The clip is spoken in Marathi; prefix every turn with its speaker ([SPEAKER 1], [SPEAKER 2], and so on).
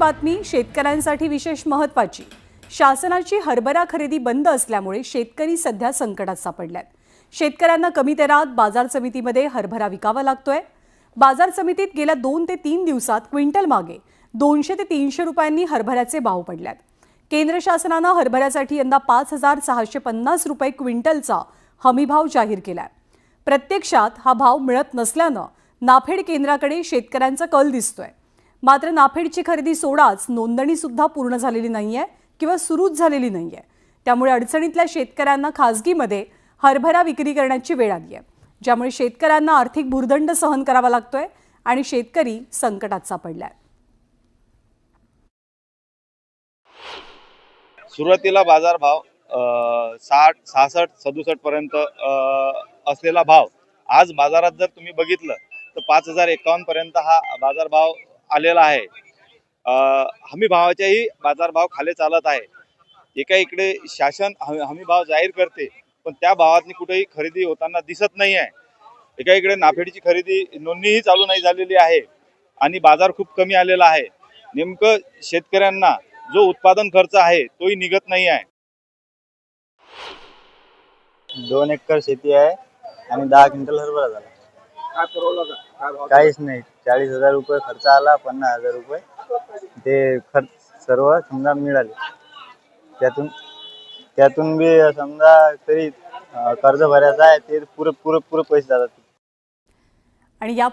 [SPEAKER 1] बातमी शेतकऱ्यांसाठी विशेष महत्वाची शासनाची हरभरा खरेदी बंद असल्यामुळे शेतकरी सध्या संकटात सापडल्यात. शेतकऱ्यांना कमी दरात बाजार समितीमध्ये हरभरा विकावा लागतोय. बाजार समितीत गेल्या दोन ते तीन दिवसात क्विंटल मागे दोनशे ते तीनशे रुपयांनी हरभऱ्याचे भाव पडल्यात. केंद्र शासनानं हरभऱ्यासाठी यंदा पाच हजार सहाशे पन्नास रुपये क्विंटलचा हमीभाव जाहीर केलाय. प्रत्यक्षात हा भाव मिळत नसल्यानं नाफेड केंद्राकडे शेतकऱ्यांचा कल दिसतोय. मात्र नाफेडची खरेदी सोडाच नोंदणी सुद्धा पूर्ण झालेली नाहीये किंवा सुरूच झालेली नाहीये. त्यामुळे अडचणीतल्या शेतकऱ्यांना खासगीमध्ये हरभरा विक्री करण्याची वेळ आली आहे ज्यामुळे शेतकऱ्यांना आर्थिक भुर्दंड सहन करावा लागतोय आणि शेतकरी संकटात सापडलाय.
[SPEAKER 2] सुरुवातीला बाजारभाव अ, साठ सहासष्ट सदुसष्ट पर्यंत असलेला भाव. आज बाजारात जर तुम्ही बघितलं तर पाच हजार एकावन्न पर्यंत हा बाजारभाव आलेला आहे. हमी भावाच्याही बाजारभाव खाली चालत आहे. एका इकडे शासन हमी भाव जाहीर करते पण त्या भावातनी कुठेही खरेदी होताना दिसत नाही आहे. एका इकडे नाफेडची खरेदी नोंदणीही चालू नाही झालेली आहे आणि बाजार खूप कमी आलेला आहे. नेमकं शेतकऱ्यांना जो उत्पादन खर्च आहे तोही निघत नाही आहे.
[SPEAKER 3] दोन एकर शेती आहे आणि दहा क्विंटल हरभरा झाला.
[SPEAKER 4] काय पुरवलं का काय भाव
[SPEAKER 3] काहीच नाही. चाळीस हजार रुपये खर्च आला पन्नास हजार रुपये. ते खर्च सर्व समजा मिळाले. त्यातून त्यातून बी समजा तरी अं, कर्ज भरायचं आहे ते पुरे पुरे पुरे पैसे जातात.
[SPEAKER 1] आणि या